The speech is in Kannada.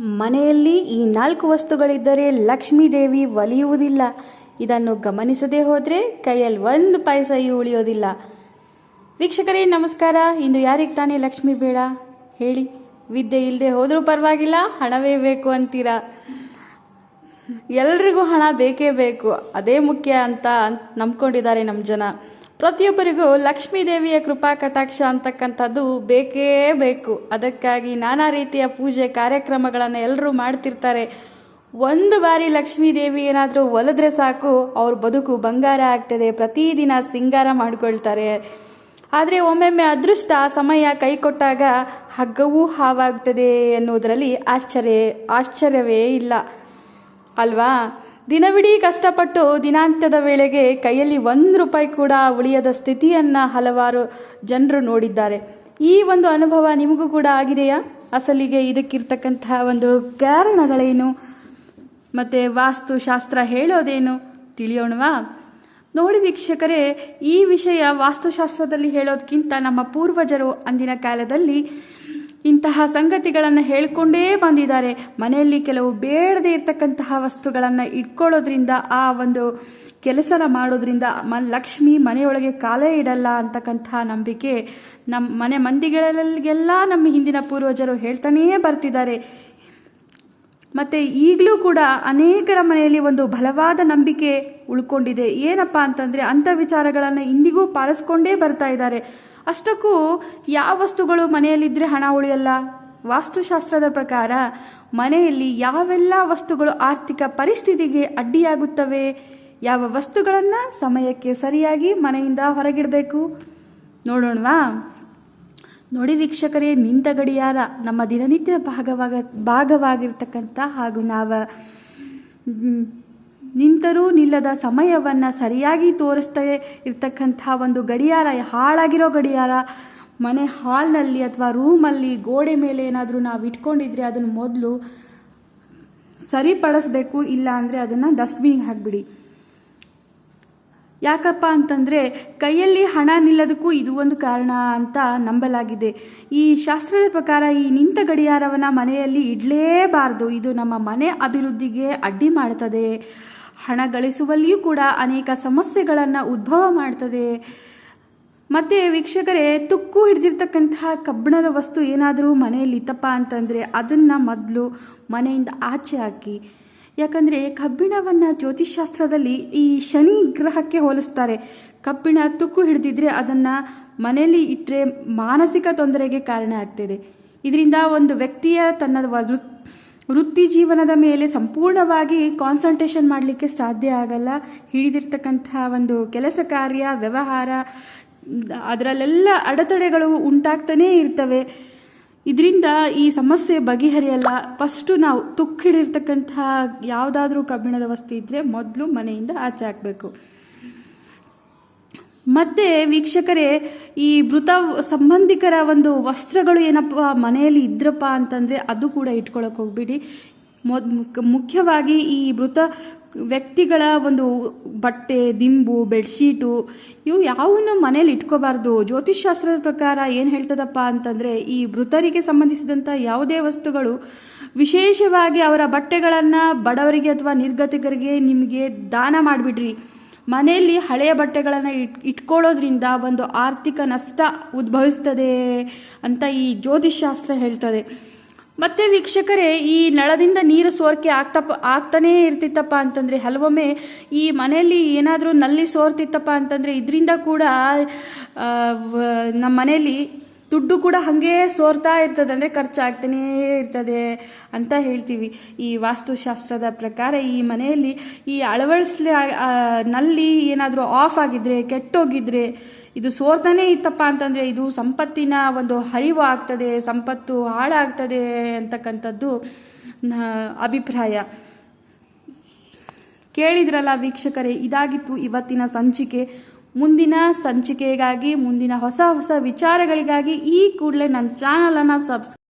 ಮನೆಯಲ್ಲಿ ಈ ನಾಲ್ಕು ವಸ್ತುಗಳಿದ್ದರೆ ಲಕ್ಷ್ಮೀ ದೇವಿ ಒಲಿಯುವುದಿಲ್ಲ. ಇದನ್ನು ಗಮನಿಸದೇ ಹೋದರೆ ಕೈಯಲ್ಲಿ ಒಂದು ಪೈಸೆಯೂ ಉಳಿಯೋದಿಲ್ಲ. ವೀಕ್ಷಕರೇ, ನಮಸ್ಕಾರ. ಇಂದು ಯಾರಿಗೆ ತಾನೇ ಲಕ್ಷ್ಮಿ ಬೇಡ? ಹೇಳಿ. ವಿದ್ಯೆ ಇಲ್ಲದೆ ಹೋದರೂ ಪರವಾಗಿಲ್ಲ, ಹಣವೇ ಬೇಕು ಅಂತೀರಾ? ಎಲ್ರಿಗೂ ಹಣ ಬೇಕೇ ಬೇಕು. ಅದೇ ಮುಖ್ಯ ಅಂತ ನಂಬ್ಕೊಂಡಿದ್ದಾರೆ ನಮ್ಮ ಜನ. ಪ್ರತಿಯೊಬ್ಬರಿಗೂ ಲಕ್ಷ್ಮೀ ದೇವಿಯ ಕೃಪಾ ಕಟಾಕ್ಷ ಅಂತಕ್ಕಂಥದ್ದು ಬೇಕೇ ಬೇಕು. ಅದಕ್ಕಾಗಿ ನಾನಾ ರೀತಿಯ ಪೂಜೆ ಕಾರ್ಯಕ್ರಮಗಳನ್ನು ಎಲ್ಲರೂ ಮಾಡ್ತಿರ್ತಾರೆ. ಒಂದು ಬಾರಿ ಲಕ್ಷ್ಮೀ ದೇವಿ ಏನಾದರೂ ಒಲಿದ್ರೆ ಸಾಕು, ಅವ್ರ ಬದುಕು ಬಂಗಾರ ಆಗ್ತದೆ. ಪ್ರತಿದಿನ ಸಿಂಗಾರ ಮಾಡ್ಕೊಳ್ತಾರೆ. ಆದರೆ ಒಮ್ಮೊಮ್ಮೆ ಅದೃಷ್ಟ ಸಮಯ ಕೈ ಕೊಟ್ಟಾಗ ಹಗ್ಗವೂ ಹಾವಾಗ್ತದೆ ಎನ್ನುವುದರಲ್ಲಿ ಆಶ್ಚರ್ಯ, ಆಶ್ಚರ್ಯವೇ ಇಲ್ಲ. ಅಲ್ವಾ? ದಿನವಿಡೀ ಕಷ್ಟಪಟ್ಟು ದಿನಾಂತ್ಯದ ವೇಳೆಗೆ ಕೈಯಲ್ಲಿ ಒಂದು ರೂಪಾಯಿ ಕೂಡ ಉಳಿಯದ ಸ್ಥಿತಿಯನ್ನು ಹಲವಾರು ಜನರು ನೋಡಿದ್ದಾರೆ. ಈ ಒಂದು ಅನುಭವ ನಿಮಗೂ ಕೂಡ ಆಗಿದೆಯಾ? ಅಸಲಿಗೆ ಇದಕ್ಕಿರ್ತಕ್ಕಂತಹ ಒಂದು ಕಾರಣಗಳೇನು? ಮತ್ತು ವಾಸ್ತುಶಾಸ್ತ್ರ ಹೇಳೋದೇನು? ತಿಳಿಯೋಣವಾ? ನೋಡಿ ವೀಕ್ಷಕರೇ, ಈ ವಿಷಯ ವಾಸ್ತುಶಾಸ್ತ್ರದಲ್ಲಿ ಹೇಳೋದಕ್ಕಿಂತ ನಮ್ಮ ಪೂರ್ವಜರು ಅಂದಿನ ಕಾಲದಲ್ಲಿ ಇಂತಹ ಸಂಗತಿಗಳನ್ನು ಹೇಳಿಕೊಂಡೇ ಬಂದಿದ್ದಾರೆ. ಮನೆಯಲ್ಲಿ ಕೆಲವು ಬೇಡದೇ ಇರತಕ್ಕಂತಹ ವಸ್ತುಗಳನ್ನು ಇಟ್ಕೊಳ್ಳೋದ್ರಿಂದ, ಆ ಒಂದು ಕೆಲಸನ ಮಾಡೋದ್ರಿಂದ ಮ, ಲಕ್ಷ್ಮಿ ಮನೆಯೊಳಗೆ ಕಾಲೇ ಇಡಲ್ಲ ಅಂತಕ್ಕಂತಹ ನಂಬಿಕೆ ನಮ್ಮ ಮನೆ ಮಂದಿಗಳಲ್ಲಿಗೆಲ್ಲ ನಮ್ಮ ಹಿಂದಿನ ಪೂರ್ವಜರು ಹೇಳ್ತಾನೇ ಬರ್ತಿದ್ದಾರೆ. ಮತ್ತು ಈಗಲೂ ಕೂಡ ಅನೇಕರ ಮನೆಯಲ್ಲಿ ಒಂದು ಬಲವಾದ ನಂಬಿಕೆ ಉಳ್ಕೊಂಡಿದೆ. ಏನಪ್ಪ ಅಂತಂದರೆ ಅಂಥ ವಿಚಾರಗಳನ್ನು ಇಂದಿಗೂ ಪಾಲಿಸ್ಕೊಂಡೇ ಬರ್ತಾ ಇದ್ದಾರೆ. ಅಷ್ಟಕ್ಕೂ ಯಾವ ವಸ್ತುಗಳು ಮನೆಯಲ್ಲಿದ್ದರೆ ಹಣ ಉಳಿಯಲ್ಲ? ವಾಸ್ತುಶಾಸ್ತ್ರದ ಪ್ರಕಾರ ಮನೆಯಲ್ಲಿ ಯಾವೆಲ್ಲ ವಸ್ತುಗಳು ಆರ್ಥಿಕ ಪರಿಸ್ಥಿತಿಗೆ ಅಡ್ಡಿಯಾಗುತ್ತವೆ? ಯಾವ ವಸ್ತುಗಳನ್ನು ಸಮಯಕ್ಕೆ ಸರಿಯಾಗಿ ಮನೆಯಿಂದ ಹೊರಗಿಡಬೇಕು? ನೋಡೋಣವಾ? ನೋಡಿ ವೀಕ್ಷಕರೇ, ನಿಂತ ಗಡಿಯಾರ ನಮ್ಮ ದಿನನಿತ್ಯ ಭಾಗವಾಗ, ಭಾಗವಾಗಿರ್ತಕ್ಕಂಥ ಹಾಗೂ ನಾವು ನಿಂತರೂ ನಿಲ್ಲದ ಸಮಯವನ್ನು ಸರಿಯಾಗಿ ತೋರಿಸ್ತಾ ಇರ್ತಕ್ಕಂಥ ಒಂದು ಗಡಿಯಾರ, ಹಾಳಾಗಿರೋ ಗಡಿಯಾರ, ಮನೆ ಹಾಲ್ನಲ್ಲಿ ಅಥವಾ ರೂಮಲ್ಲಿ ಗೋಡೆ ಮೇಲೆ ಏನಾದರೂ ನಾವು ಇಟ್ಕೊಂಡಿದ್ರೆ ಅದನ್ನು ಮೊದಲು ಸರಿಪಡಿಸ್ಬೇಕು, ಇಲ್ಲ ಅಂದರೆ ಅದನ್ನು ಡಸ್ಟ್ಬಿನ್ಗೆ ಹಾಕಿಬಿಡಿ. ಯಾಕಪ್ಪ ಅಂತಂದರೆ ಕೈಯಲ್ಲಿ ಹಣ ನಿಲ್ಲದಕ್ಕೂ ಇದು ಒಂದು ಕಾರಣ ಅಂತ ನಂಬಲಾಗಿದೆ. ಈ ಶಾಸ್ತ್ರದ ಪ್ರಕಾರ ಈ ನಿಂತ ಗಡಿಯಾರವನ್ನು ಮನೆಯಲ್ಲಿ ಇಡಲೇಬಾರದು. ಇದು ನಮ್ಮ ಮನೆ ಅಭಿವೃದ್ಧಿಗೆ ಅಡ್ಡಿ ಮಾಡ್ತದೆ. ಹಣ ಗಳಿಸುವಲ್ಲಿಯೂ ಕೂಡ ಅನೇಕ ಸಮಸ್ಯೆಗಳನ್ನು ಉದ್ಭವ ಮಾಡ್ತದೆ. ಮತ್ತು ವೀಕ್ಷಕರೇ, ತುಕ್ಕು ಹಿಡಿದಿರ್ತಕ್ಕಂತಹ ಕಬ್ಬಿಣದ ವಸ್ತು ಏನಾದರೂ ಮನೆಯಲ್ಲಿ ಇತ್ತಪ್ಪ ಅಂತಂದರೆ ಅದನ್ನು ಮೊದಲು ಮನೆಯಿಂದ ಆಚೆ ಹಾಕಿ. ಯಾಕಂದರೆ ಕಬ್ಬಿಣವನ್ನು ಜ್ಯೋತಿಷ್ಶಾಸ್ತ್ರದಲ್ಲಿ ಈ ಶನಿ ಗ್ರಹಕ್ಕೆ ಹೋಲಿಸ್ತಾರೆ. ಕಬ್ಬಿಣ ತುಕ್ಕು ಹಿಡಿದಿದ್ರೆ ಅದನ್ನು ಮನೆಯಲ್ಲಿ ಇಟ್ಟರೆ ಮಾನಸಿಕ ತೊಂದರೆಗೆ ಕಾರಣ ಆಗ್ತದೆ. ಇದರಿಂದ ಒಂದು ವ್ಯಕ್ತಿಯ ತನ್ನ ವೃತ್ ವೃತ್ತಿ ಜೀವನದ ಮೇಲೆ ಸಂಪೂರ್ಣವಾಗಿ ಕಾನ್ಸಂಟ್ರೇಷನ್ ಮಾಡಲಿಕ್ಕೆ ಸಾಧ್ಯ ಆಗಲ್ಲ. ಹಿಡಿದಿರ್ತಕ್ಕಂತಹ ಒಂದು ಕೆಲಸ ಕಾರ್ಯ, ವ್ಯವಹಾರ, ಅದರಲ್ಲೆಲ್ಲ ಅಡೆತಡೆಗಳು ಉಂಟಾಗ್ತಾನೇ ಇರ್ತವೆ. ಇದರಿಂದ ಈ ಸಮಸ್ಯೆ ಬಗೆಹರಿಯಲ್ಲ. ಫಸ್ಟು ನಾವು ತುಕ್ಕಿಡಿರ್ತಕ್ಕಂತಹ ಯಾವುದಾದ್ರೂ ಕಬ್ಬಿಣದ ವಸ್ತು ಇದ್ದರೆ ಮೊದಲು ಮನೆಯಿಂದ ಆಚೆ ಹಾಕಬೇಕು. ಮತ್ತೆ ವೀಕ್ಷಕರೇ, ಈ ಮೃತ ಸಂಬಂಧಿಕರ ಒಂದು ವಸ್ತ್ರಗಳು ಏನಪ್ಪ, ಮನೆಯಲ್ಲಿ ಇದ್ರಪ್ಪ ಅಂತಂದರೆ ಅದು ಕೂಡ ಇಟ್ಕೊಳಕ್ಕೆ ಹೋಗ್ಬಿಡಿ. ಮುಖ್ಯವಾಗಿ ಈ ಮೃತ ವ್ಯಕ್ತಿಗಳ ಒಂದು ಬಟ್ಟೆ, ದಿಂಬು, ಬೆಡ್ಶೀಟು, ಇವು ಯಾವನ್ನು ಮನೇಲಿ ಇಟ್ಕೋಬಾರ್ದು. ಜ್ಯೋತಿಷ್ಶಾಸ್ತ್ರದ ಪ್ರಕಾರ ಏನು ಹೇಳ್ತದಪ್ಪ ಅಂತಂದರೆ, ಈ ಮೃತರಿಗೆ ಸಂಬಂಧಿಸಿದಂಥ ಯಾವುದೇ ವಸ್ತುಗಳು ವಿಶೇಷವಾಗಿ ಅವರ ಬಟ್ಟೆಗಳನ್ನು ಬಡವರಿಗೆ ಅಥವಾ ನಿರ್ಗತಿಕರಿಗೆ ನಿಮಗೆ ದಾನ ಮಾಡಿಬಿಡ್ರಿ. ಮನೆಯಲ್ಲಿ ಹಳೆಯ ಬಟ್ಟೆಗಳನ್ನು ಇಟ್, ಇಟ್ಕೊಳ್ಳೋದ್ರಿಂದ ಒಂದು ಆರ್ಥಿಕ ನಷ್ಟ ಉದ್ಭವಿಸ್ತದೆ ಅಂತ ಈ ಜ್ಯೋತಿಷ್ಶಾಸ್ತ್ರ ಹೇಳ್ತದೆ. ಮತ್ತೆ ವೀಕ್ಷಕರೇ, ಈ ನಳದಿಂದ ನೀರು ಸೋರಿಕೆ ಆಗ್ತಪ್ಪ ಆಗ್ತಾನೇ ಇರ್ತಿತ್ತಪ್ಪ ಅಂತಂದರೆ ಹಲವೊಮ್ಮೆ ಈ ಮನೆಯಲ್ಲಿ ಏನಾದರೂ ನಲ್ಲಿ ಸೋರ್ತಿತ್ತಪ್ಪ ಅಂತಂದರೆ ಇದರಿಂದ ಕೂಡ ನಮ್ಮ ಮನೆಯಲ್ಲಿ ದುಡ್ಡು ಕೂಡ ಹಾಗೇ ಸೋರ್ತಾ ಇರ್ತದೆ ಅಂದರೆ ಖರ್ಚಾಗ್ತಾನೇ ಇರ್ತದೆ ಅಂತ ಹೇಳ್ತೀವಿ. ಈ ವಾಸ್ತುಶಾಸ್ತ್ರದ ಪ್ರಕಾರ ಈ ಮನೆಯಲ್ಲಿ ಈ ಅಳವಡಿಸ್ಲಿ ನಲ್ಲಿ ಏನಾದರೂ ಆಫ್ ಆಗಿದ್ರೆ, ಕೆಟ್ಟೋಗಿದ್ರೆ ಇದು ಸೋರ್ತಾನೆ ಇತ್ತಪ್ಪ ಅಂತಂದರೆ ಇದು ಸಂಪತ್ತಿನ ಒಂದು ಹರಿವು ಆಗ್ತದೆ, ಸಂಪತ್ತು ಹಾಳಾಗ್ತದೆ ಅಂತಕ್ಕಂಥದ್ದು ಅಭಿಪ್ರಾಯ. ಕೇಳಿದ್ರಲ್ಲ ವೀಕ್ಷಕರೇ, ಇದಾಗಿತ್ತು ಇವತ್ತಿನ ಸಂಚಿಕೆ. ಮುಂದಿನ ಸಂಚಿಕೆಗಾಗಿ, ಮುಂದಿನ ಹೊಸ ಹೊಸ ವಿಚಾರಗಳಿಗಾಗಿ ಈ ಕೂಡಲೇ ನನ್ನ ಚಾನಲನ್ನು ಸಬ್ಸ್